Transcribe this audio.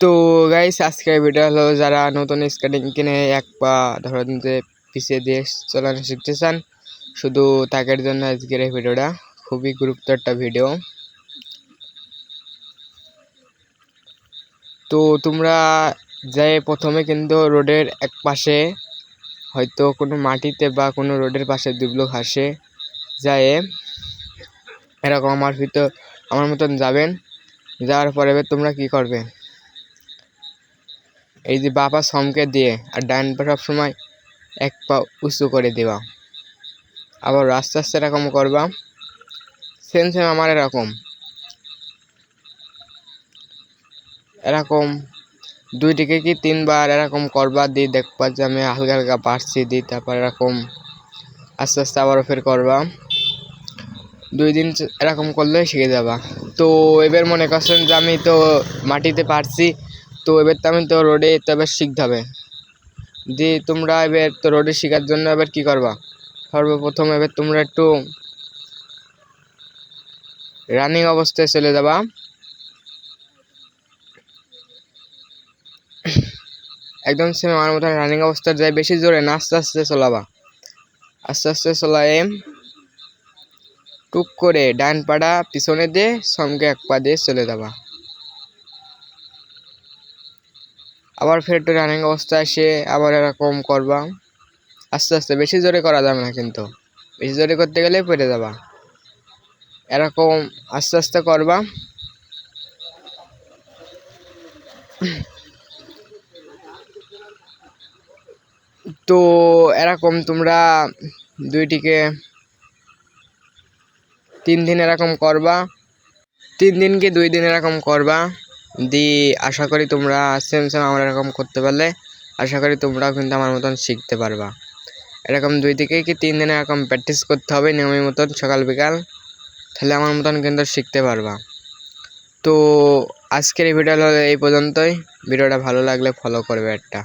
তো গাইস আজকের ভিডিও হলো যারা নতুন স্কেটিং কিনে এক পা ধরেন যে পিছিয়ে দিয়ে চালানো শিখতে চান শুধু তাদের জন্য আজকের এই ভিডিওটা খুবই গুরুত্ব একটা ভিডিও তো তোমরা যাই প্রথমে কিন্তু রোডের এক পাশে হয়তো কোনো মাটিতে বা কোনো রোডের পাশে দুবলো ঘাসে যায়। এরকম আমার ভিতর আমার মতন যাবেন। যাওয়ার পরে তোমরা কি করবে? এই যে বাপা সমকে দিয়ে আর ডান পা সবসময় এক পা উঁচু করে দেওয়া। আবার আস্তে আস্তে এরকম করবা। সেম সেম আমার এরকম। এরকম দুই দিকে কি তিনবার এরকম করবা, দিয়ে দেখবা যে আমি হালকা হালকা পারছি দিই তারপর এরকম আস্তে আস্তে আবারও ফের করবা। দুই দিন এরকম করলে শিখে যাবা। তো এবার মনে করছেন যে আমি তো মাটিতে পারছি তো এবার তো আমি তো রোডে তো এবার শিখতে হবে। দিয়ে তোমরা এবার তো রোডে শেখার জন্য এবার কি করবা? সর্বপ্রথম এবার তোমরা একটু রানিং অবস্থায় চলে যাবা। একদম সেম আমার মতন রানিং অবস্থায় যায় বেশি জোরে না, আস্তে আস্তে চলাবা। আস্তে আস্তে চলায় টুক করে ডান পাটা পিছনে দিয়ে সঙ্গে এক পা দিয়ে চলে যাবা। আবার ফের রানিং অবস্থায় এসে আবার এরকম করবা। আস্তে আস্তে, বেশি জোরে করা যাবে না কিন্তু। বেশি জোরে করতে গেলে পেরে যাবা। এরকম আস্তে আস্তে করবা। তো এরকম তোমরা দুইটিকে তিন দিন এরকম করবা। তিন দিন কি দুই দিন এরকম করবা। দি, আশা করি তোমরা সেম সেম আমার এরকম করতে পারলে। আশা করি তোমরাও কিন্তু আমার মতন শিখতে পারবা। এরকম দুই থেকে কি তিন দিন এরকম প্র্যাকটিস করতে হবে নিয়মের মতন, সকাল, বিকাল? তাহলে আমার মতন কিন্তু শিখতে পারবা। তো আজকের এই ভিডিওটা এই পর্যন্তই। ভিডিওটা ভালো লাগলে ফলো করবে একটা।